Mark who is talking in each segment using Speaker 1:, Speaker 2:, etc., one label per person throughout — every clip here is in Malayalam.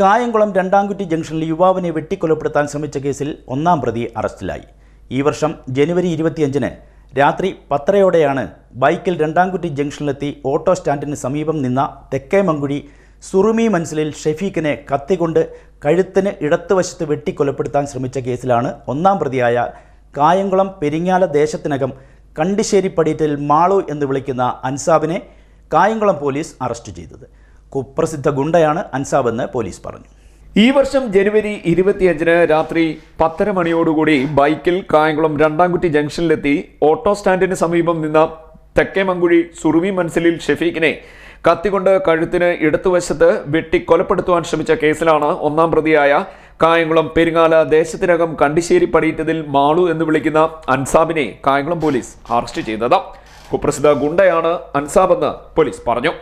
Speaker 1: കായംകുളം രണ്ടാംകുറ്റി ജംഗ്ഷനിൽ യുവാവിനെ വെട്ടിക്കൊലപ്പെടുത്താൻ ശ്രമിച്ച കേസിൽ ഒന്നാം പ്രതി അറസ്റ്റിലായി. ഈ വർഷം ജനുവരി ഇരുപത്തിയഞ്ചിന് രാത്രി പത്തരയോടെയാണ് ബൈക്കിൽ രണ്ടാംകുറ്റി ജംഗ്ഷനിലെത്തി ഓട്ടോ സ്റ്റാൻഡിന് സമീപം നിന്ന തെക്കേമങ്കുഴി സുറുമി മൻസിലിൽ ഷെഫീഖിനെ കത്തികൊണ്ട് കഴുത്തിന് ഇടത്തുവശത്ത് വെട്ടിക്കൊലപ്പെടുത്താൻ ശ്രമിച്ച കേസിലാണ് ഒന്നാം പ്രതിയായ കായംകുളം പെരിങ്ങാല ദേശത്തിനകം കണ്ടിശ്ശേരി പടിയറ്റിൽ മാളു എന്ന് വിളിക്കുന്ന അൻസാബിനെ കായംകുളം പോലീസ് അറസ്റ്റ് ചെയ്തത്. കുപ്രസിദ്ധ ഗുണ്ടയാണ് അൻസാബെന്ന് പോലീസ് പറഞ്ഞു.
Speaker 2: ഈ വർഷം ജനുവരി ഇരുപത്തിയഞ്ചിന് രാത്രി പത്തര മണിയോടുകൂടി ബൈക്കിൽ കായംകുളം രണ്ടാംകുറ്റി ജംഗ്ഷനിലെത്തി ഓട്ടോ സ്റ്റാൻഡിന് സമീപം നിന്ന തെക്കേമങ്കുഴി സുറുവി മൻസിലിൽ ഷെഫീഖിനെ കത്തികൊണ്ട് കഴുത്തിന് ഇടത്തുവശത്ത് വെട്ടി കൊലപ്പെടുത്തുവാൻ ശ്രമിച്ച കേസിലാണ് ഒന്നാം പ്രതിയായ കായംകുളം പെരുങ്ങാല ദേശത്തിനകം കണ്ടിശ്ശേരി പടിയിട്ടതിൽ മാളു എന്ന് വിളിക്കുന്ന അൻസാബിനെ കായംകുളം പോലീസ് അറസ്റ്റ് ചെയ്തത്. കുപ്രസിദ്ധ ഗുണ്ടയാണ് അൻസാബെന്ന് പോലീസ് പറഞ്ഞു.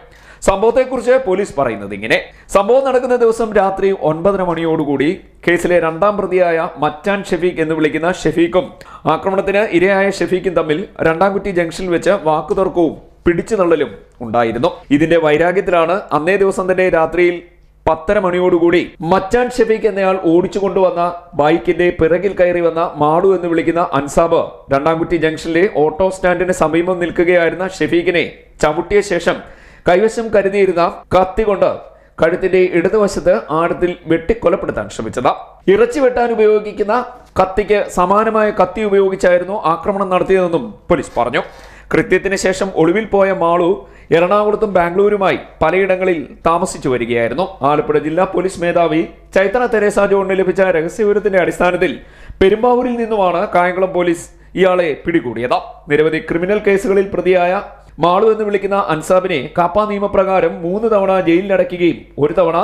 Speaker 2: സംഭവത്തെക്കുറിച്ച് പോലീസ് പറയുന്നത് ഇങ്ങനെ. സംഭവം നടക്കുന്ന ദിവസം രാത്രി ഒൻപതര മണിയോടുകൂടി കേസിലെ രണ്ടാം പ്രതിയായ മറ്റാൻ ഷെഫീഖ് എന്ന് വിളിക്കുന്ന ഷെഫീഖും ആക്രമണത്തിന് ഇരയായ ഷെഫീഖും തമ്മിൽ രണ്ടാംകുറ്റി ജംഗ്ഷനിൽ വെച്ച് വാക്കുതർക്കവും പിടിച്ചുതള്ളലും ഉണ്ടായിരുന്നു. ഇതിന്റെ വൈരാഗ്യത്തിലാണ് അന്നേ ദിവസം തന്നെ രാത്രിയിൽ പത്തര മണിയോടുകൂടി മച്ചാൻ ഷെഫീഖ് എന്നയാൾ ഓടിച്ചു കൊണ്ടുവന്ന ബൈക്കിന്റെ പിറകിൽ കയറി വന്ന മാടു എന്ന് വിളിക്കുന്ന അൻസാബ് രണ്ടാംകുറ്റി ജംഗ്ഷനിലെ ഓട്ടോ സ്റ്റാൻഡിന് സമീപം നിൽക്കുകയായിരുന്ന ഷെഫീഖിനെ ചവിട്ടിയ ശേഷം കൈവശം കരുതിയിരുന്ന കത്തി കൊണ്ട് കഴുത്തിന്റെ ഇടതുവശത്ത് ആഴത്തിൽ വെട്ടിക്കൊലപ്പെടുത്താൻ ശ്രമിച്ചത്. ഇറച്ചി വെട്ടാൻ ഉപയോഗിക്കുന്ന കത്തിക്ക് സമാനമായ കത്തി ഉപയോഗിച്ചായിരുന്നു ആക്രമണം നടത്തിയതെന്നും പോലീസ് പറഞ്ഞു. കൃത്യത്തിന് ശേഷം ഒളിവിൽ പോയ മാളു എറണാകുളത്തും ബാംഗ്ലൂരുമായി പലയിടങ്ങളിൽ താമസിച്ചു വരികയായിരുന്നു. ആലപ്പുഴ ജില്ലാ പോലീസ് മേധാവി ചൈത്ര തെരേസ ജോണിന് ലഭിച്ച രഹസ്യവിവരത്തിന്റെ അടിസ്ഥാനത്തിൽ പെരുമ്പാവൂരിൽ നിന്നുമാണ് കായംകുളം പോലീസ് ഇയാളെ പിടികൂടിയത്. നിരവധി ക്രിമിനൽ കേസുകളിൽ പ്രതിയായ മാളു എന്ന് വിളിക്കുന്ന അൻസാബിനെ കാപ്പ നിയമപ്രകാരം മൂന്ന് തവണ ജയിലിലടയ്ക്കുകയും ഒരു തവണ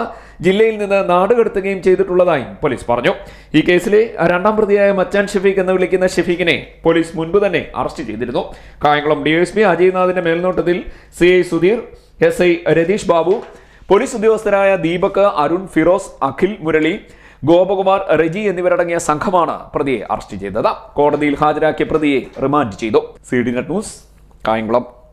Speaker 2: ജില്ലയിൽ നിന്ന് നാടുകടത്തുകയും ചെയ്തിട്ടുള്ളതായും പോലീസ് പറഞ്ഞു. ഈ കേസിലെ രണ്ടാം പ്രതിയായ മച്ചാൻ ഷെഫീഖ് എന്ന് വിളിക്കുന്ന ഷെഫീഖിനെ പോലീസ് മുൻപ് തന്നെ അറസ്റ്റ് ചെയ്തിരുന്നു. കായംകുളം ഡിഎസ്പി അജയ്നാഥിന്റെ മേൽനോട്ടത്തിൽ C I Sudheer S I Ratheesh Babu police ഉദ്യോഗസ്ഥരായ Deepak Arun Firoz Akhil Murali Gopakumar Reji എന്നിവരടങ്ങിയ സംഘമാണ് പ്രതിയെ അറസ്റ്റ് ചെയ്തത്. കോടതിയിൽ ഹാജരാക്കിയ പ്രതിയെ റിമാൻഡ് ചെയ്തു. C D net news Kayamkulam.